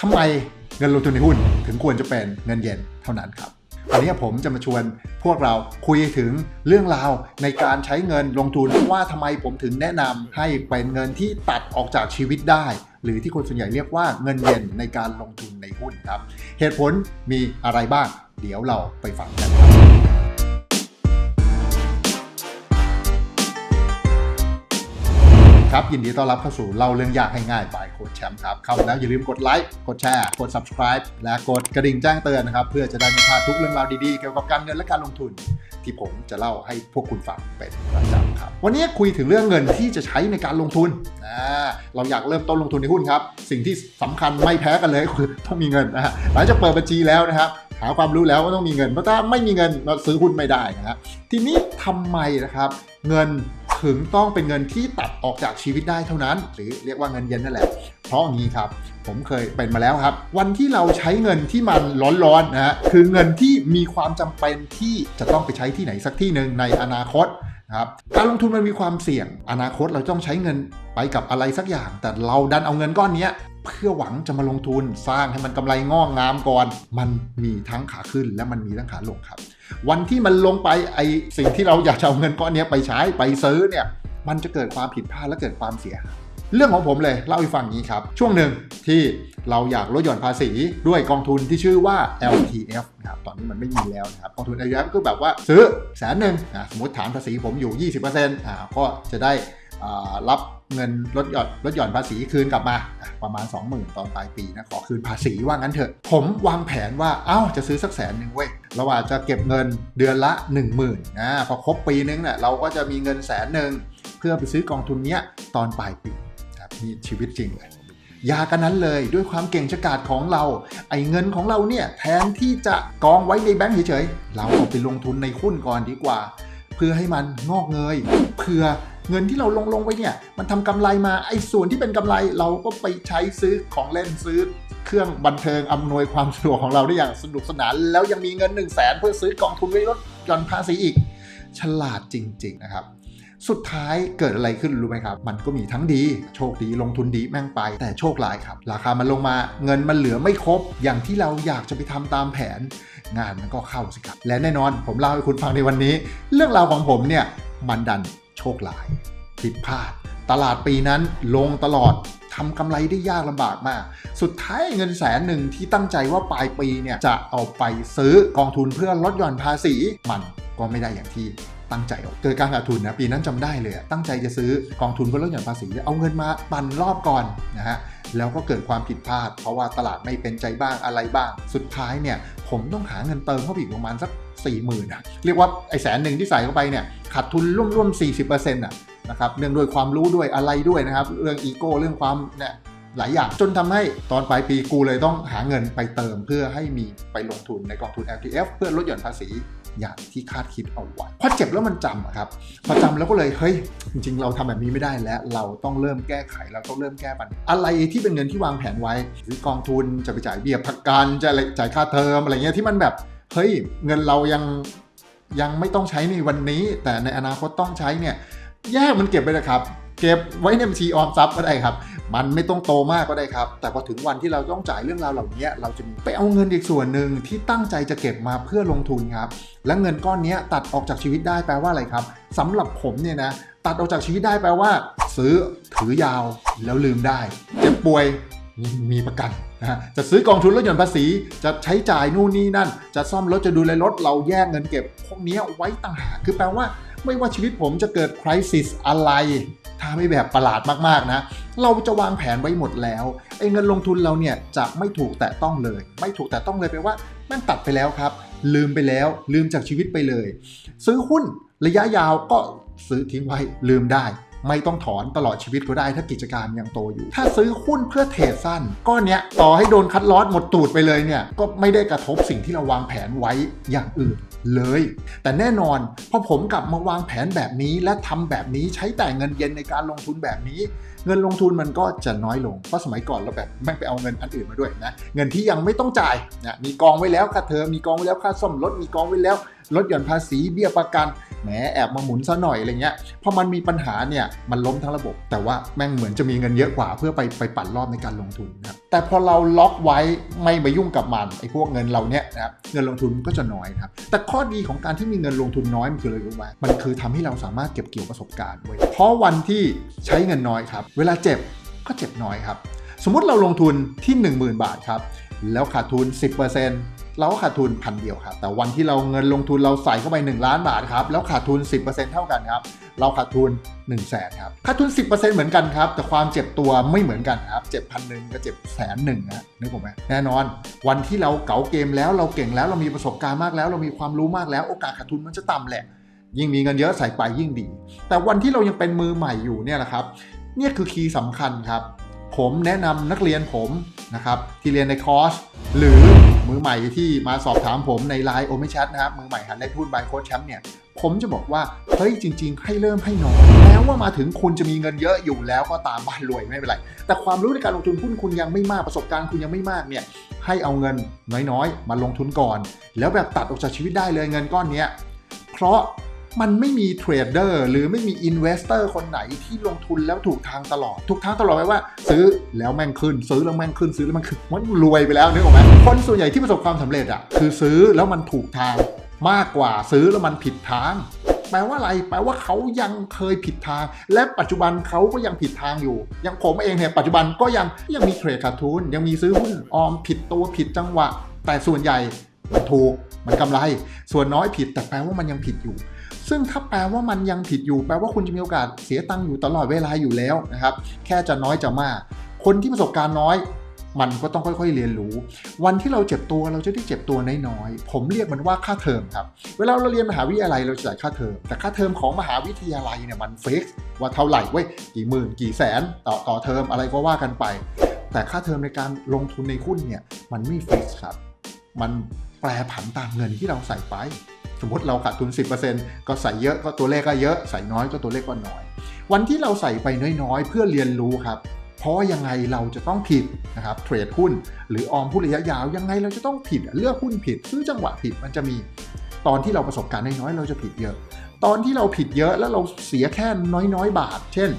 ทำไมเงินลงทุนในหุ้นถึงควรจะเป็นเงินเย็นเท่านั้นครับวันนี้ผมจะมาชวนพวกเราคุยถึงเรื่องราวในการใช้เงินลงทุนว่าทำไมผมถึงแนะนำให้เป็นเงินที่ตัดออกจากชีวิตได้ หรือที่คนส่วนใหญ่เรียกว่าเงินเย็นในการลงทุนในหุ้นครับ เหตุผลมีอะไรบ้าง เดี๋ยวเราไปฟังกันครับ ครับ ยินดีต้อนรับเข้าสู่เล่าเรื่องยากให้ง่ายบายโค้ชแชมป์ครับ เข้ามาแล้วอย่าลืมกดไลค์กดแชร์ กด subscribe และกดกระดิ่งแจ้งเตือนนะครับ เพื่อจะได้ไม่พลาดทุกเรื่องราวดีๆ เกี่ยวกับการเงินและการลงทุน ที่ผมจะเล่าให้พวกคุณฟังเป็นประจำครับ วันนี้คุยถึงเรื่องเงินที่จะใช้ในการลงทุนอ่าเราอยากเริ่มต้นลงทุนในหุ้นครับ สิ่งที่สำคัญไม่แพ้กันเลยคือต้องมีเงินนะฮะหลังจากเปิดบัญชีแล้วนะครับหาความรู้แล้วว่าต้องมีเงินเพราะถ้าไม่มีเงินเราซื้อหุ้นไม่ได้นะฮะทีนี้ทำไมนะครับ เงิน ถึงต้องเป็นเงินที่ตัดออกจากชีวิตได้เท่านั้น หรือเรียกว่าเงินเย็นนั่นแหละ เพราะอย่างนี้ครับ ผมเคยเป็นมาแล้วครับ วันที่เราใช้เงินที่มันร้อนๆนะฮะคือเงินที่มีความจำเป็นที่จะต้องไปใช้ที่ไหนสักที่หนึ่งในอนาคตนะครับการลงทุนมันมีความเสี่ยง อนาคตเราต้องใช้เงินไปกับอะไรสักอย่าง แต่เราดันเอาเงินก้อนนี้ เพื่อหวังจะมาลงทุนสร้างให้มันกำไรงอกงามก่อน มันมีทั้งขาขึ้นและมันมีทั้งขาลงครับ วันที่มันลงไปไอสิ่งที่เราอยากจะเอาเงินก้อนนี้ไปใช้ไปซื้อเนี่ยมันจะเกิดความผิดพลาดและเกิดความเสียหายเรื่องของผมเลยเล่าให้ฟังนี้ครับ ช่วงหนึ่งที่เราอยากลดหย่อนภาษีด้วยกองทุนที่ชื่อว่า LTF นะครับตอนนี้มันไม่มีแล้วนะครับกองทุน LTF ก็แบบว่าซื้อแสนหนึ่งอะสมมติฐานภาษีผมอยู่ 20%อ่าก็จะได้รับ เงินลดหย่อนลดหย่อนภาษีคืนกลับมาประมาณ 20,000 ตอนปลายปีนะขอคืนภาษีว่างั้นเถอะ ผมวางแผนว่าเอ้าจะซื้อสักแสนหนึ่งเว้ยเราอาจจะเก็บเงินเดือนละ 10,000นะพอครบปีนึงเนี่ยเราก็จะมีเงินแสนหนึ่งเพื่อไปซื้อกองทุนเนี้ยตอนปลายปีครับนี่ชีวิตจริงเลยยากันนั้นเลยด้วยความเก่งฉกาจของเรา ไอ้เงินของเราเนี่ยแทนที่จะกองไว้ในแบงก์เฉยๆเราเอาไปลงทุนในหุ้นก่อนดีกว่า เพื่อให้มันงอกเงยเพื่อ เงินที่เราลงลงไว้เนี่ยมันทำกำไรมาไอ้ส่วนที่เป็นกำไรเราก็ไปใช้ซื้อของเล่นซื้อเครื่องบันเทิงอำนวยความสะดวกของเราได้อย่างสนุกสนาน แล้วยังมีเงิน1นึ่งแสนเพื่อซื้อกองทุนไว้ลดหย่อนภาษีอีก ฉลาดจริง ๆ นะครับ สุดท้ายเกิดอะไรขึ้นรู้ไหมครับ มันก็มีทั้งดี โชคดีลงทุนดีแม่งไป แต่โชคร้ายครับ ราคามันลงมาเงินมันเหลือไม่ครบ อย่างที่เราอยากจะไปทำตามแผน งานมันก็เข้าสิครับและแน่นอนผมเล่าให้คุณฟังในวันนี้ เรื่องราวของผมเนี่ยมันดัน โชคร้าย ผิดพลาด ตลาดปีนั้นลงตลอดทำกำไรได้ยากลำบากมาก สุดท้ายเงินแสนหนึ่งที่ตั้งใจว่าปลายปีเนี่ยจะเอาไปซื้อกองทุนเพื่อลดหย่อนภาษีมันก็ไม่ได้อย่างที่ตั้งใจเกิดการขาดทุนนะปีนั้นจำได้เลย ตั้งใจจะซื้อกองทุนเพื่อลดหย่อนภาษีเอาเงินมาปั่นรอบก่อนนะฮะแล้วก็เกิดความผิดพลาด เพราะว่าตลาดไม่เป็นใจบ้างอะไรบ้าง สุดท้ายเนี่ย ผมต้องหาเงินเติมเข้าไปอีกประมาณสักสี่หมื่นเรียกว่าไอ้แสนหนึ่งที่ใส่เข้าไปเนี่ย ขาดทุนร่วมๆ40%อะนะครับเนื่องด้วยความรู้ด้วยอะไรด้วยนะครับ เรื่องอีโก้เรื่องความเนี่ยหลายอย่างจนทำให้ตอนปลายปีกูเลยต้องหาเงินไปเติม เพื่อให้มีไปลงทุนในกองทุน LTF เพื่อลดหย่อนภาษีอย่างที่คาดคิดเอาไว้พอเจ็บแล้วมันจำครับพอจำแล้วก็เลยเฮ้ยจริง ๆ เราทำแบบนี้ไม่ได้แล้ว เราต้องเริ่มแก้ไขเราต้องเริ่มแก้ปัญหาอะไรที่เป็นเงินที่วางแผนไว้หรือกองทุนจะไปจ่ายเบี้ยประกันจะจ่ายค่าเทอมอะไรเงี้ยที่มันแบบเฮ้ยเงินเรายัง ยังไม่ต้องใช้ในวันนี้ แต่ในอนาคตต้องใช้เนี่ยแยกมันเก็บไปเลยครับ เก็บไว้ในบัญชีออมทรัพย์ก็ได้ครับ มันไม่ต้องโตมากก็ได้ครับ แต่พอถึงวันที่เราต้องจ่ายเรื่องราวเหล่านี้ เราจะมีไปเอาเงินอีกส่วนหนึ่งที่ตั้งใจจะเก็บมาเพื่อลงทุนครับ และเงินก้อนนี้ตัดออกจากชีวิตได้แปลว่าอะไรครับสำหรับผมเนี่ยนะตัดออกจากชีวิตได้แปลว่า ซื้อถือยาวแล้วลืมได้ เจ็บป่วย มีประกันนะฮะจะซื้อกองทุนลดหย่อนภาษี จะใช้จ่ายนู่นนี่นั่น จะซ่อมรถจะดูแลรถเราแยกเงินเก็บ พวกนี้ไว้ต่างหากคือแปลว่า ไม่ว่าชีวิตผมจะเกิดคริสิสอะไร ถ้าไม่แบบประหลาดมากๆนะ เราจะวางแผนไว้หมดแล้วไอ้เงินลงทุนเราเนี่ยจะไม่ถูกแตะต้องเลย ไม่ถูกแตะต้องเลยแปลว่าม่งตัดไปแล้วครับ ลืมไปแล้วลืมจากชีวิตไปเลย ซื้อหุ้นระยะยาวก็ซื้อทิ้งไว้ลืมได้ ไม่ต้องถอนตลอดชีวิตก็ได้ถ้ากิจการยังโตอยู่ ถ้าซื้อหุ้นเพื่อเทรดสั้นก้อนเนี้ยต่อให้โดนคัดลอสหมดตูดไปเลยเนี่ยก็ไม่ได้กระทบสิ่งที่เราวางแผนไว้อย่างอื่นเลย แต่แน่นอนพอผมกลับมาวางแผนแบบนี้และทำแบบนี้ใช้แต่เงินเย็นในการลงทุนแบบนี้ เงินลงทุนมันก็จะน้อยลงเพราะสมัยก่อนเราแบบไม่ไปเอาเงินอันอื่นมาด้วยนะเงินที่ยังไม่ต้องจ่ายนะมีกองไว้แล้วค่าเทอมมีกองไว้แล้วค่าซ่อมรถมีกองไว้แล้วลดหย่อนภาษีเบี้ยประกัน แหมแอบมาหมุนซะหน่อยอะไรเงี้ยพอมันมีปัญหาเนี่ยมันล้มทั้งระบบ แต่ว่าแม่งเหมือนจะมีเงินเยอะกว่าเพื่อไปไปปั่นรอบในการลงทุนนะแต่พอเราล็อกไว้ไม่มายุ่งกับมันไอ้พวกเงินเราเนี่ยนะครับเงินลงทุนก็จะน้อยนะครับแต่ข้อดีของการที่มีเงินลงทุนน้อยมันคืออะไรรู้ไหมมันคือทำให้เราสามารถเก็บเกี่ยวประสบการณ์ไว้เพราะวันที่ใช้เงินน้อยครับ เวลาเจ็บก็เจ็บน้อยครับ สมมุติเราลงทุนที่ 10,000 บาทครับแล้วขาดทุน 10% เราก็ขาดทุนพันเดียวครับ แต่วันที่เราเงินลงทุนเราใส่เข้าไป 1 ล้านบาทครับ แล้วขาดทุน 10%เท่ากันครับ เราขาดทุน1 0 0 0 0แสนครับ ขาดทุน 10%เหมือนกันครับ แต่ความเจ็บตัวไม่เหมือนกันครับ เจ็บพันหนึ่งกับเจ็บแสนหนึ่งนะนึกผมไหมแน่นอน วันที่เราเก๋าเกมแล้วเราเก่งแล้วเรามีประสบการณ์มากแล้ว เรามีความรู้มากแล้ว โอกาสขาดทุนมันจะต่ำแหละ ยิ่งมีเงินเยอะใส่ไปยิ่งดี แต่วันที่เรายังเป็นมือใหม่อยู่เนี่ยแหละครับ เนี่ยคือคีย์สำคัญครับ ผมแนะนำนักเรียนผมนะครับที่เรียนในคอร์ส หรือมือใหม่ที่มาสอบถามผมในไลน์โอเมชั t นะครับ มือใหม่หันได้พูดบายโค้ชแชมป์เนี่ย ผมจะบอกว่า เฮ้ยจริง ๆ ให้เริ่มให้น้อยแม้ว่ามาถึงคุณจะมีเงินเยอะอยู่แล้วก็ตามบ้านรวยไม่เป็นไร แต่ความรู้ในการลงทุนหุ้นคุณยังไม่มากประสบการณ์คุณยังไม่มากเนี่ยให้เอาเงินน้อยๆ มาลงทุนก่อน แล้วแบบตัดออกจากชีวิตได้เลยเงินก้อนเนี้ยเพราะ มันไม่มีเทรดเดอร์หรือไม่มีอินเวสเตอร์คนไหนที่ลงทุนแล้วถูกทางตลอด ถูกทางตลอดไหมว่า ซื้อแล้วแม่งขึ้น ซื้อแล้วแม่งขึ้นซื้อแล้วแม่งขึ้นมันรวยไปแล้วนึกออกไหมคนส่วนใหญ่ที่ประสบความสำเร็จอะคือซื้อแล้วมันถูกทางมากกว่าซื้อแล้วมันผิดทางแปลว่าอะไร แปลว่าเขายังเคยผิดทาง และปัจจุบันเขาก็ยังผิดทางอยู่ อย่างผมเองเนี่ยปัจจุบันก็ยังยังมีเทรดขาดทุน ยังมีซื้อหุ้นออมผิดตัวผิดจังหวะ แต่ส่วนใหญ่มันถูกมันกำไร ส่วนน้อยผิดแต่แปลว่ามันยังผิดอยู่ ซึ่งถ้าแปลว่ามันยังผิดอยู่แปลว่าคุณจะมีโอกาสเสียตังค์อยู่ตลอดเวลาอยู่แล้วนะครับ แค่จะน้อยจะมาก คนที่ประสบการณ์น้อยมันก็ต้องค่อยๆเรียนรู้ วันที่เราเจ็บตัวเราจะได้เจ็บตัวน้อยๆ ผมเรียกมันว่าค่าเทอมครับ เวลาเราเรียนมหาวิทยาลัยเราจะจ่ายค่าเทอม แต่ค่าเทอมของมหาวิทยาลัยเนี่ยมันฟิกว่าเท่าไหร่เว้ย กี่หมื่นกี่แสนต่อต่อเทอมอะไรก็ว่ากันไป แต่ค่าเทอมในการลงทุนในหุ้นเนี่ยมันไม่ฟิกครับ มันแปรผันตามเงินที่เราใส่ไป สมมติเราขาดทุน 10%ก็ใส่เยอะก็ตัวเลขก็เยอะใส่น้อยก็ตัวเลขก็น้อย วันที่เราใส่ไปน้อยๆ เพื่อเรียนรู้ครับเพราะยังไงเราจะต้องผิดนะครับเทรดหุ้น หรือออมหุ้ระยะยาวยังไงเราจะต้องผิดเลือกหุ้นผิดซื้อจังหวะผิดมันจะมีตอนที่เราประสบการณ์น้อยๆเราจะผิดเยอะ ตอนที่เราผิดเยอะแล้วเราเสียแค่น้อยๆ บาท เช่น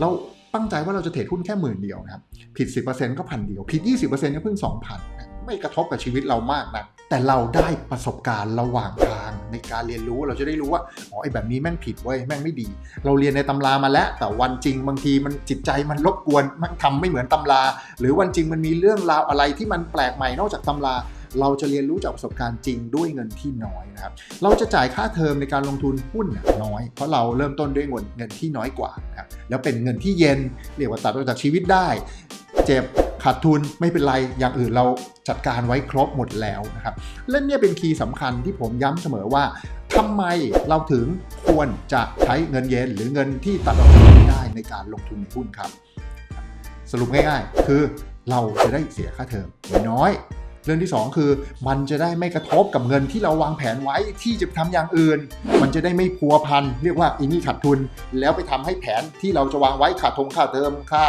เราตั้งใจว่าเราจะเทรดหุ้นแค่หมื่นเดียวนะครับผิด 10%ก็พันเดียว ผิด 20%ก็เพิ่ง2,000นไม่กระทบกับชีวิตเรามากนะ แต่เราได้ประสบการณ์ระหว่างทางในการเรียนรู้เราจะได้รู้ว่าอ๋อไอ้แบบนี้แม่งผิดเว้ยแม่งไม่ดี เราเรียนในตำรามาแล้ว แต่วันจริงบางทีมันจิตใจมันรบกวนมันทำไม่เหมือนตำรา หรือวันจริงมันมีเรื่องราวอะไรที่มันแปลกใหม่นอกจากตำรา เราจะเรียนรู้จากประสบการณ์จริงด้วยเงินที่น้อยนะครับเราจะจ่ายค่าเทอมในการลงทุนหุ้นน้อย เพราะเราเริ่มต้นด้วยเงินเงินที่น้อยกว่านะครับแล้วเป็นเงินที่เย็นเรียกว่าตัดออกจากชีวิตได้ เจ็บ ขาดทุนไม่เป็นไรอย่างอื่นเราจัดการไว้ครบหมดแล้วนะครับและเนี่ยเป็นคีย์สำคัญที่ผมย้ำเสมอว่าทำไมเราถึงควรจะใช้เงินเย็นหรือเงินที่ตัดออกจากชีวิตได้ในการลงทุนในหุ้นครับ สรุปง่ายๆ คือเราจะได้เสียค่าเทอมน้อย เรื่องที่ 2 คือมันจะได้ไม่กระทบกับเงินที่เราวางแผนไว้ที่จะทำอย่างอื่น มันจะได้ไม่พัวพันเรียกว่าอินี่ขาดทุน แล้วไปทำให้แผนที่เราจะวางไว้ขาดทงค่าเทอมค่า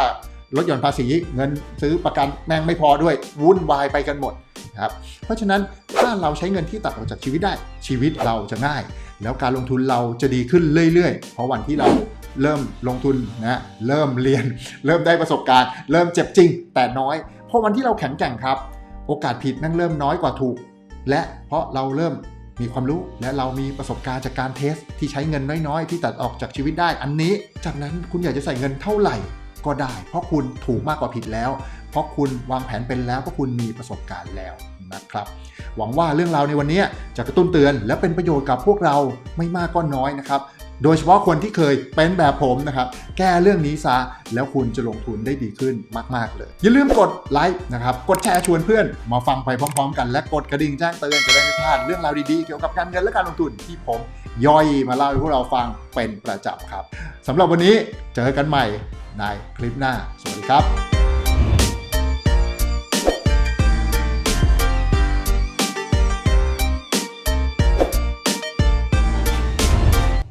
รถยนต์ภาษีเงินซื้อประกันแม่งไม่พอด้วยวุ่นวายไปกันหมดครับเพราะฉะนั้นถ้าเราใช้เงินที่ตัดออกจากชีวิตได้ชีวิตเราจะง่าย แล้วการลงทุนเราจะดีขึ้นเรื่อยๆ เพราะวันที่เราเริ่มลงทุนนะเริ่มเรียน เริ่มได้ประสบการณ์ เริ่มเจ็บจริง แต่น้อยเพราะวันที่เราแข็งแกร่งครับ โอกาสผิดนั่งเริ่มน้อยกว่าถูก และเพราะเราเริ่มมีความรู้และเรามีประสบการณ์จากการเทสที่ใช้เงินน้อยๆ ที่ตัดออกจากชีวิตได้อันนี้ จากนั้นคุณอยากจะใส่เงินเท่าไหร่ ก็ได้ เพราะคุณถูกมากกว่าผิดแล้ว เพราะคุณวางแผนเป็นแล้วเพราะคุณมีประสบการณ์แล้วนะครับ หวังว่าเรื่องราวในวันนี้จะกระตุ้นเตือน และเป็นประโยชน์กับพวกเราไม่มากก็น้อยนะครับ โดยเฉพาะคนที่เคยเป็นแบบผมนะครับ แก้เรื่องนี้ซะ แล้วคุณจะลงทุนได้ดีขึ้นมาก ๆ เลย อย่าลืมกดไลค์นะครับ กดแชร์ชวนเพื่อน มาฟังไปพร้อม ๆ กันและกดกระดิ่งแจ้งเตือนจะได้ไม่พลาดเรื่องราวดีๆ เกี่ยวกับการเงินและการลงทุนที่ผมย่อยมาเล่าให้พวกเราฟังเป็นประจำครับสำหรับวันนี้เจอกันใหม่ในคลิปหน้า สวัสดีครับ